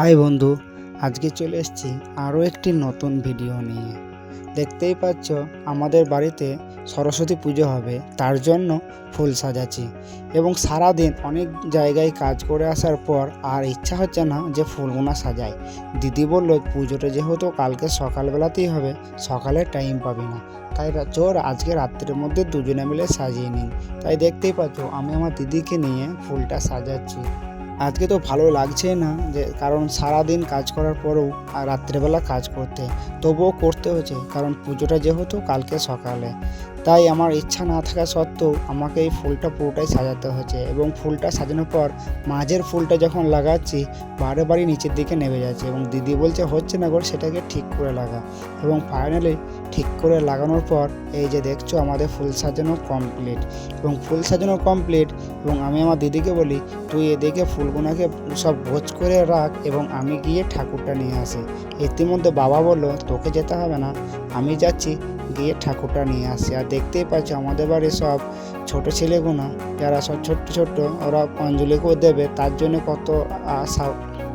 High বন্ধু, আজকে চলে এসেছি আরও একটি নতুন ভিডিও নিয়ে। দেখতেই পাচ্ছ, আমাদের বাড়িতে সরস্বতী পুজো হবে, তার জন্য ফুল সাজাচ্ছি এবং সারা দিন অনেক জায়গায় কাজ করে আসার পর আর ইচ্ছা হচ্ছে না যে ফুলগুনা সাজাই। দিদি বলল, পুজোটা যেহেতু কালকে সকালবেলাতেই হবে সকালে টাইম পাবি না। তাই চোর আজকে রাত্রের মধ্যে দুজনে মিলে সাজিয়ে নিই। তাই দেখতেই পাচ্ছ, আমি আমার দিদিকে নিয়ে ফুলটা সাজাচ্ছি। আজকে তো ভালো লাগছে না যে, কারণ সারা দিন কাজ করার পরেও আর রাত্রেবেলা কাজ করতে, তবুও করতে হয়েছে, কারণ পুজোটা যেহেতু কালকে সকালে। তাই আমার ইচ্ছা না থাকা সত্ত্বেও আমাকে এই ফুলটা পুরোটাই সাজাতে হচ্ছে এবং ফুলটা সাজানোর পর মাঝের ফুলটা যখন লাগাচ্ছি, বারে বারে নিচের দিকে নেমে যাচ্ছে এবং দিদি বলছে, হচ্ছে না করে সেটাকে ঠিক করে লাগা। এবং ফাইনালি ঠিক করে লাগানোর পর এই যে দেখছ, আমাদের ফুল সাজানো কমপ্লিট এবং ফুল সাজানো কমপ্লিট এবং আমি আমার দিদিকে বলি, তুই এদিকে ফুলগুনাকে সব ভোজ করে রাখ এবং আমি গিয়ে ঠাকুরটা নিয়ে আসি। ইতিমধ্যে বাবা বলল, তোকে যেতে হবে না, আমি যাচ্ছি গিয়ে ঠাকুরটা নিয়ে আসি। আর দেখতেই পাচ্ছ, আমাদের বাড়ির সব ছোট ছেলেগুনা, যারা সব ছোট্ট ছোট্ট, ওরা অঞ্জলিকেও দেবে, তার জন্য কত আশা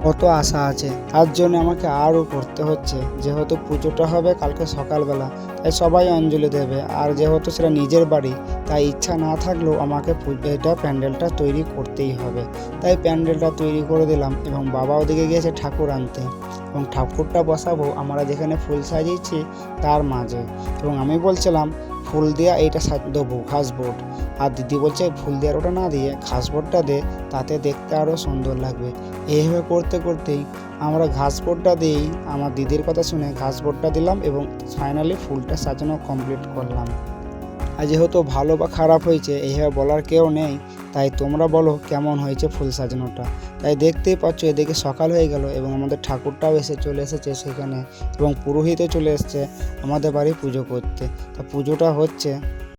কত আশা আছে। তার জন্য আমাকে আরও করতে হচ্ছে, যেহেতু পুজোটা হবে কালকে সকালবেলা, তাই সবাই অঞ্জলি দেবে। আর যেহেতু সেটা নিজের বাড়ি, তাই ইচ্ছা না থাকলেও আমাকে এটা প্যান্ডেলটা তৈরি করতেই হবে। তাই প্যান্ডেলটা তৈরি করে দিলাম এবং বাবা ওদিকে গিয়েছে ঠাকুর আনতে। এবং ঠাকুরটা বসাবো, আমরা যেখানে ফুল সাজিয়েছি, তার মাঝে। এবং আমি বলছিলাম ফুল দেওয়া এইটা দেবো ঘাসবোর্ড আর দিদি বলছে, ফুল দেওয়ার ওটা না দিয়ে ঘাস বোর্ডটা দে, তাতে দেখতে আরও সুন্দর লাগবে। এইভাবে করতে করতেই আমরা ঘাস বোর্ডটা দিয়েই আমার দিদির কথা শুনে ঘাস বোর্ডটা দিলাম এবং ফাইনালি ফুলটা সাজানো কমপ্লিট করলাম। আর যেহেতু ভালো বা খারাপ হয়েছে এইভাবে বলার কেউ নেই। তাই তোমরা বলো কেমন হয়েছে ফুল সাজানোটা। তাই দেখতেই পাচ্ছ, এদিকে সকাল হয়ে গেল এবং আমাদের ঠাকুরটাও এসে চলে এসেছে সেখানে এবং পুরোহিতও চলে এসছে আমাদের বাড়ি পুজো করতে। তা পুজোটা হচ্ছে